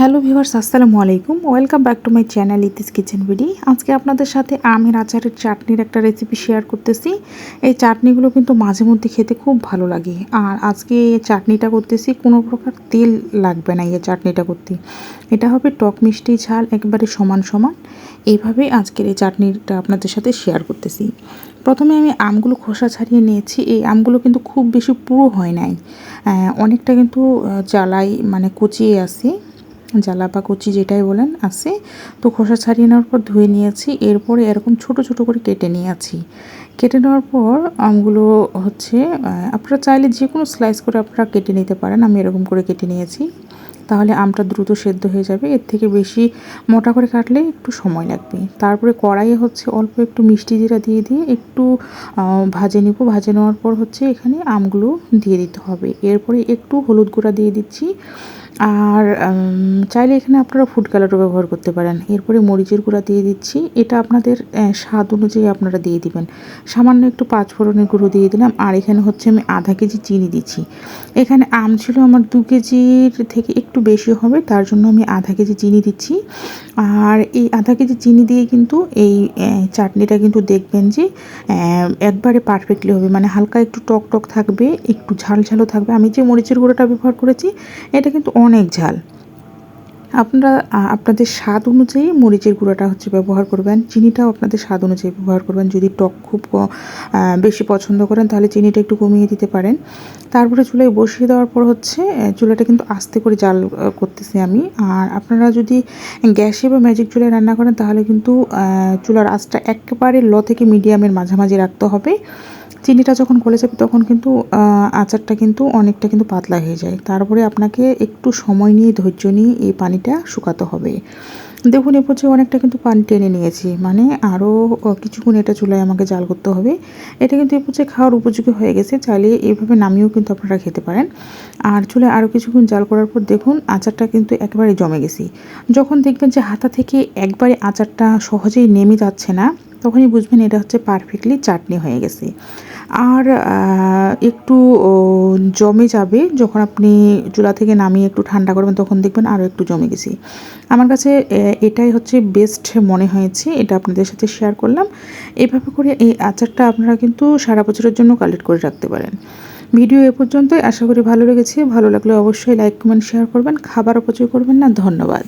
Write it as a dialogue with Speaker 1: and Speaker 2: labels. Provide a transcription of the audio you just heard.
Speaker 1: Hello viewers, আসসালামু আলাইকুম। Welcome back to my channel Iti's kitchen BD. আজকে আপনাদের সাথে আমের আচারের চাটনির একটা রেসিপি শেয়ার করতেছি। এই চাটনিগুলো কিন্তু মাঝে মধ্যে খেতে খুব ভালো লাগে। আর আজকে এই চাটনিটা করতেছি, কোনো প্রকার তেল লাগবে না এই চাটনিটা করতে। এটা হবে টক মিষ্টি ঝাল, একবারে সমান সমান। এইভাবে আজকের এই চাটনিটা আপনাদের সাথে শেয়ার করতেছি। প্রথমে আমি আমগুলো খোসা ছাড়িয়ে নিয়েছি। এই আমগুলো কিন্তু খুব বেশি পুরো হয় নাই। অনেকটা কিন্তু জ্বালাই মানে কুচিয়ে আছে। জ্বালা বা কুচি যেটাই বলেন আছে। তো খোসা ছাড়িয়ে নেওয়ার পর ধুয়ে নিয়েছি। এরপরে এরকম ছোট ছোট করে কেটে নিয়েছি। কেটে নেওয়ার পর আমগুলো হচ্ছে আপনারা চাইলে যে কোনো স্লাইস করে আপনারা কেটে নিতে পারেন। আমি এরকম করে কেটে নিয়েছি। তাহলে আমটা দ্রুত সেদ্ধ হয়ে যাবে। এর থেকে বেশি মোটা করে কাটলে একটু সময় লাগবে। তারপরে কড়াইয়ে হচ্ছে অল্প একটু মিষ্টি জিরা দিয়ে দিয়ে একটু ভাজে নিব। ভাজে নেওয়ার পর হচ্ছে এখানে আমগুলো দিয়ে দিতে হবে। এরপরে একটু হলুদ গুঁড়া দিয়ে দিচ্ছি। আর চাইলে এখানে আপনারা ফুড কালারও ব্যবহার করতে পারেন। এরপরে মরিচের গুঁড়া দিয়ে দিচ্ছি। এটা আপনাদের স্বাদ অনুযায়ী আপনারা দিয়ে দিবেন। সামান্য একটু পাঁচ ফোড়নের গুঁড়ো দিয়ে দিলাম। আর এখানে হচ্ছে আমি আধা কেজি চিনি দিচ্ছি। এখানে আম ছিল আমার দু কেজির থেকে একটু বেশি হবে, তার জন্য আমি আধা কেজি চিনি দিচ্ছি। আর এই আধা কেজি চিনি দিয়ে কিন্তু এই চাটনিটা কিন্তু দেখবেন যে একবারে পারফেক্টলি হবে। মানে হালকা একটু টক টক থাকবে, একটু ঝাল ঝালও থাকবে। আমি যে মরিচের গুঁড়োটা ব্যবহার করেছি, এটা কিন্তু অনেক ঝাল। আপনারা আপনাদের স্বাদ অনুযায়ী মরিচের গুঁড়োটা হচ্ছে ব্যবহার করবেন। চিনিটাও আপনাদের স্বাদ অনুযায়ী ব্যবহার করবেন। যদি টক খুব বেশি পছন্দ করেন, তাহলে চিনিটা একটু কমিয়ে দিতে পারেন। তারপরে চুলায় বসিয়ে দেওয়ার পর হচ্ছে চুলাটা কিন্তু আস্তে করে জাল করতেছি আমি। আর আপনারা যদি গ্যাসে বা ম্যাজিক চুলায় রান্না করেন, তাহলে কিন্তু চুলার আঁচটা একেবারে ল থেকে মিডিয়ামের মাঝামাঝি রাখতে হবে। চিনিটা যখন গলে যাবে তখন কিন্তু আচারটা কিন্তু অনেকটা কিন্তু পাতলা হয়ে যায়। তারপরে আপনাকে একটু সময় নিয়ে ধৈর্য নিয়ে এই পানিটা শুকাতে হবে। দেখুন, এ পর্যায়ে অনেকটা কিন্তু পানি টেনে নিয়েছি। মানে আরও কিছুক্ষণ এটা চুলায় আমাকে জাল করতে হবে। এটা কিন্তু এ পর্যায়ে খাওয়ার উপযোগী হয়ে গেছে। চাইলে এইভাবে নামিয়েও কিন্তু আপনারা খেতে পারেন। আর চুলায় আরও কিছুক্ষণ জাল করার পর দেখুন, আচারটা কিন্তু একেবারে জমে গেছি। যখন দেখবেন যে হাতা থেকে একবারে আচারটা সহজেই নেমে যাচ্ছে না তখনই বুঝবেন এটা হচ্ছে পারফেক্টলি চাটনি হয়ে গেছে। আর একটু জমে যাবে, যখন আপনি চুলা থেকে নামিয়ে একটু ঠান্ডা করবেন, তখন দেখবেন আরও একটু জমে গেছি। আমার কাছে এটাই হচ্ছে বেস্ট মনে হয়েছে, এটা আপনাদের সাথে শেয়ার করলাম। এভাবে করে এই আচারটা আপনারা কিন্তু সারা বছরের জন্য কালেক্ট করে রাখতে পারেন। ভিডিও এ পর্যন্তই, আশা করি ভালো লেগেছে। ভালো লাগলে অবশ্যই লাইক কমেন্ট শেয়ার করবেন। খাবার অপচয় করবেন না। ধন্যবাদ।